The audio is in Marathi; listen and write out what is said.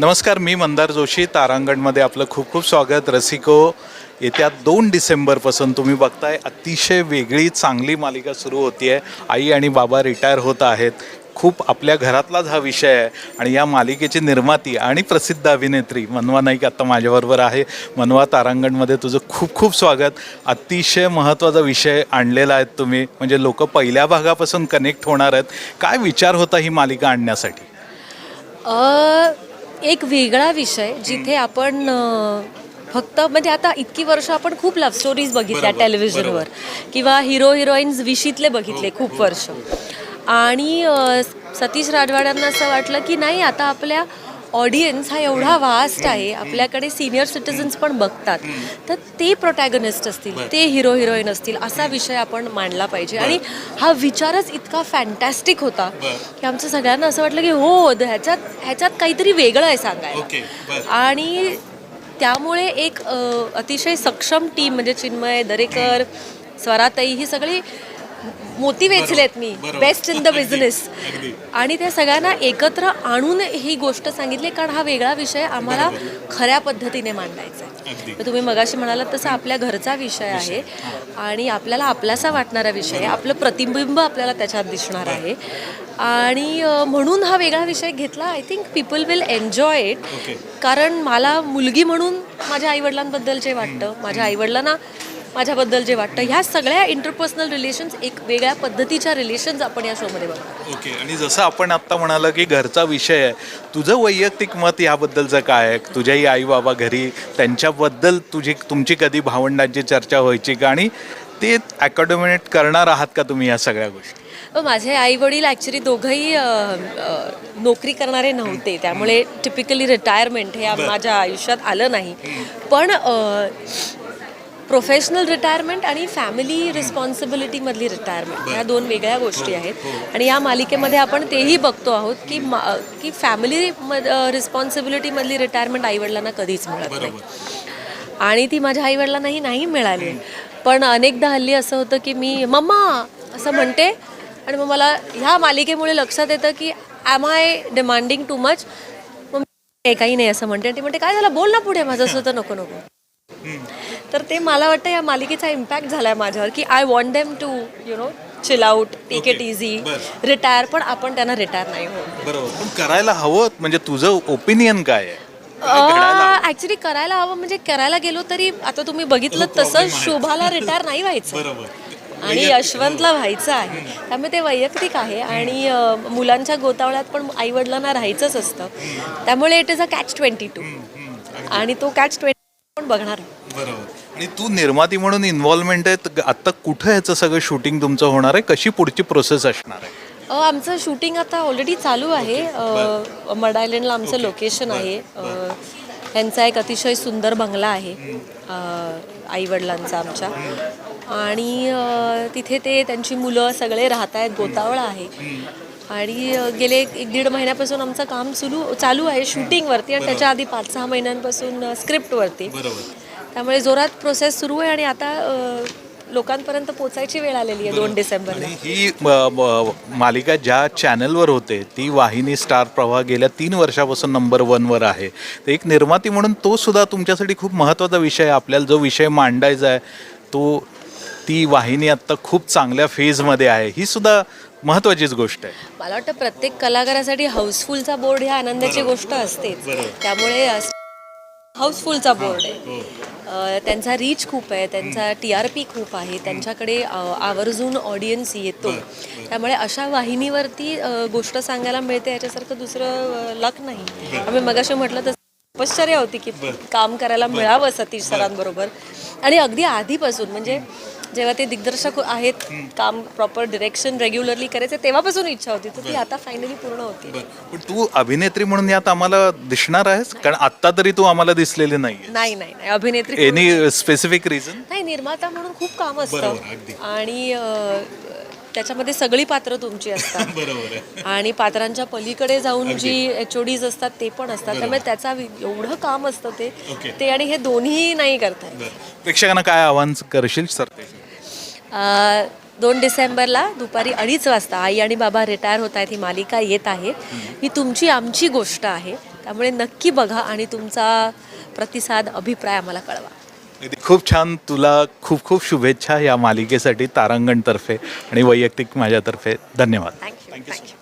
नमस्कार मी मंदार जोशी. तारांगणमध्ये आपलं खूप खूप स्वागत. रसिको येत्या दोन डिसेंबरपासून तुम्ही बघताय अतिशय वेगळी चांगली मालिका सुरू होती आहे आई आणि बाबा रिटायर होत आहेत. खूप आपल्या घरातलाच हा विषय आहे. आणि या मालिकेची निर्माती आणि प्रसिद्ध अभिनेत्री मनवा नाईक आता माझ्याबरोबर आहे. मनवा तारांगणमध्ये तुझं खूप खूप स्वागत. अतिशय महत्त्वाचा विषय आणलेला आहेत तुम्ही. म्हणजे लोक पहिल्या भागापासून कनेक्ट होणार आहेत. काय विचार होता ही मालिका आणण्यासाठी? एक वेगळा विषय जिथे आपण फक्त म्हणजे आता इतकी वर्ष आपण खूप लव्ह स्टोरीज बघितल्या टेलिव्हिजनवर किंवा हिरो हिरोईन्स विशीतले बघितले खूप वर्ष. आणि सतीश राजवाड्यांना असं वाटलं की नाही आता आपल्या ऑडियन्स हा एवढा वास्ट आहे. आपल्याकडे सिनियर सिटीजन्स पण बघतात. तर ते प्रोटॅगनिस्ट असतील ते हिरो हिरोईन असतील असा विषय आपण मांडला पाहिजे. आणि हा विचारच इतका फॅन्टॅस्टिक होता की आमचं सगळ्यांना असं वाटलं की हो ह्याच्यात ह्याच्यात काहीतरी वेगळं आहे सांगायला. आणि त्यामुळे एक अतिशय सक्षम टीम म्हणजे चिन्मय दरेकर स्वराताई ही सगळी मोती वेचलेत मी. बेस्ट इन द बिझनेस आणि त्या सगळ्यांना एकत्र आणून ही गोष्ट सांगितली कारण हा वेगळा विषय आम्हाला खऱ्या पद्धतीने मांडायचा आहे. तर तुम्ही मगाशी म्हणालात तसं आपल्या घरचा विषय आहे आणि आपल्याला आपलासा वाटणारा विषय आहे. आपलं प्रतिबिंब आपल्याला त्याच्यात दिसणार आहे. आणि म्हणून हा वेगळा विषय घेतला I think people will enjoy it कारण मला मुलगी म्हणून माझ्या आईवडिलांबद्दल जे वाटतं माझ्या आईवडिलांना माझ्याबद्दल जे वाटतं ह्या सगळ्या इंटरपर्सनल रिलेशन्स एक वेगळ्या पद्धतीच्या रिलेशन्स आपण या शोमध्ये बघतो ओके आणि जसं आपण आत्ता म्हणालं की घरचा विषय आहे तुझं वैयक्तिक मत याबद्दलचं काय आहे? तुझ्याही आई बाबा घरी त्यांच्याबद्दल तुझी तुमची कधी भावंडांची चर्चा व्हायची का? आणि ते अकॅडमिनेट करणार आहात का तुम्ही या सगळ्या गोष्टी? माझे आई वडील ॲक्च्युली दोघंही नोकरी करणारे नव्हते. त्यामुळे टिपिकली रिटायरमेंट हे माझ्या आयुष्यात आलं नाही. पण प्रोफेशनल रिटायरमेंट आणि फॅमिली रिस्पॉन्सिबिलिटीमधली रिटायरमेंट ह्या दोन वेगळ्या गोष्टी आहेत. आणि या मालिकेमध्ये आपण तेही बघतो आहोत की की फॅमिली रिस्पॉन्सिबिलिटीमधली रिटायरमेंट आईवडिलांना कधीच मिळत नाही. आणि ती माझ्या आईवडिलांनाही नाही मिळाली. पण अनेकदा हल्ली असं होतं की मी मम्मा असं म्हणते. आणि मग मला ह्या मालिकेमुळे लक्षात येतं की am I demanding too much मग मी काही नाही असं म्हणते. आणि ती म्हणते काय झालं? बोल ना पुढे. माझं असं तर नको नको. तर ते मला वाटतं या मालिकेचा इम्पॅक्ट झाला आहे माझ्यावर की I want them to you know chill out take it easy retire पण आपण त्यांना रिटायर नाही बरोबर. पण करायला हवं म्हणजे तुझं ओपिनियन काय आहे? ऍक्च्युली करायला हवं म्हणजे करायला गेलो तरी आता तुम्ही बघितलं तसं शुभाला रिटायर नाही व्हायचं. आणि यशवंतला व्हायचं आहे. त्यामुळे ते वैयक्तिक आहे आणि मुलांच्या गोतावळ्यात पण आई वडिलांना राहायचंच असतं. त्यामुळे it is a catch twenty two आणि तो कॅच ट्वेंटी पण बघणार बरोबर. आणि तू निर्माती म्हणून इन्व्हॉल्वमेंट आहे तर आता कुठं ह्याचं सगळं शूटिंग तुमचं होणार आहे? कशी पुढची प्रोसेस असणार आहे? अ, आमचं शूटिंग आता ऑलरेडी चालू आहे. अ, मड आयलंडला आमचं लोकेशन आहे. अ, त्यांचा एक अतिशय सुंदर बंगला आहे. आईवडिलांचा आमच्या. आणि अ, तिथे ते त्यांची मुलं सगळे राहत आहेत गोतावळा आहे. आणि अ, गेले एक एक दीड महिन्यापासून आमचं काम सुरू चालू आहे शूटिंगवरती आणि त्याच्या आधी पाच सहा महिन्यांपासून स्क्रिप्टवरती त्यामुळे जोरात प्रोसेस सुरू आहे आणि आता लोकांपर्यंत पोचायची वेळ आलेली आहे दोन डिसेंबरला. आणि ही मालिका ज्या चॅनलवर होते ती वाहिनी स्टार प्रवाह गेल्या तीन वर्षापासून नंबर वनवर आहे. तर एक निर्माती म्हणून तो सुद्धा तुमच्यासाठी खूप महत्त्वाचा विषय आहे. आपल्याला जो विषय मांडायचा आहे तो ती वाहिनी आत्ता खूप चांगल्या फेजमध्ये आहे. ही सुद्धा महत्त्वाचीच गोष्ट आहे. मला वाटतं प्रत्येक कलाकारासाठी हाऊसफुलचा बोर्ड ही आनंदाची गोष्ट असतेच. त्यामुळे हाऊसफुलचा बोर्ड आहे. अ, त्यांचा रीच खूप आहे त्यांचा टी आर पी खूप आहे त्यांच्याकडे आवर्जून ऑडियन्स येतो. त्यामुळे अशा वाहिनीवरती गोष्ट सांगायला मिळते याच्यासारखं दुसरं लक नाही. आम्ही मगाशी म्हटलं तसं तपश्चर्या होती की काम करायला मिळावं सतीश सरांबरोबर. आणि अगदी आधीपासून म्हणजे जेव्हा ते दिग्दर्शक आहेत काम प्रॉपर डिरेक्शन रेग्युलरली करायचे तेव्हापासून इच्छा होती. तर ती आता फायनली पूर्ण होती. पण तू अभिनेत्री म्हणून यात आम्हाला दिसणार आहेस? कारण आत्ता तरी तू आम्हाला दिसलेली नाही नाही नाही नाही. अभिनेत्री एनी स्पेसिफिक रिझन नाही निर्माता म्हणून खूप काम असतं. आणि त्याच्यामध्ये सगळी पात्र तुमची असतात. आणि पात्रांच्या पलीकडे जाऊन जी एच ओ डीज असतात ते पण असतात. त्यामुळे त्याचा एवढं काम असतं ते. ते आणि हे दोन्ही नाही करतात प्रेक्षकांना काय आव्हान करशील सर? दोन डिसेंबरला दुपारी अडीच वाजता आई आणि बाबा रिटायर होत आहेत ही मालिका येत आहे. ही तुमची आमची गोष्ट आहे. त्यामुळे नक्की बघा आणि तुमचा प्रतिसाद अभिप्राय आम्हाला कळवा. खूप छान. तुला खूप खूप शुभेच्छा या मालिकेसाठी तारांगणतर्फे आणि वैयक्तिक माझ्यातर्फे. धन्यवाद. Thank you thank you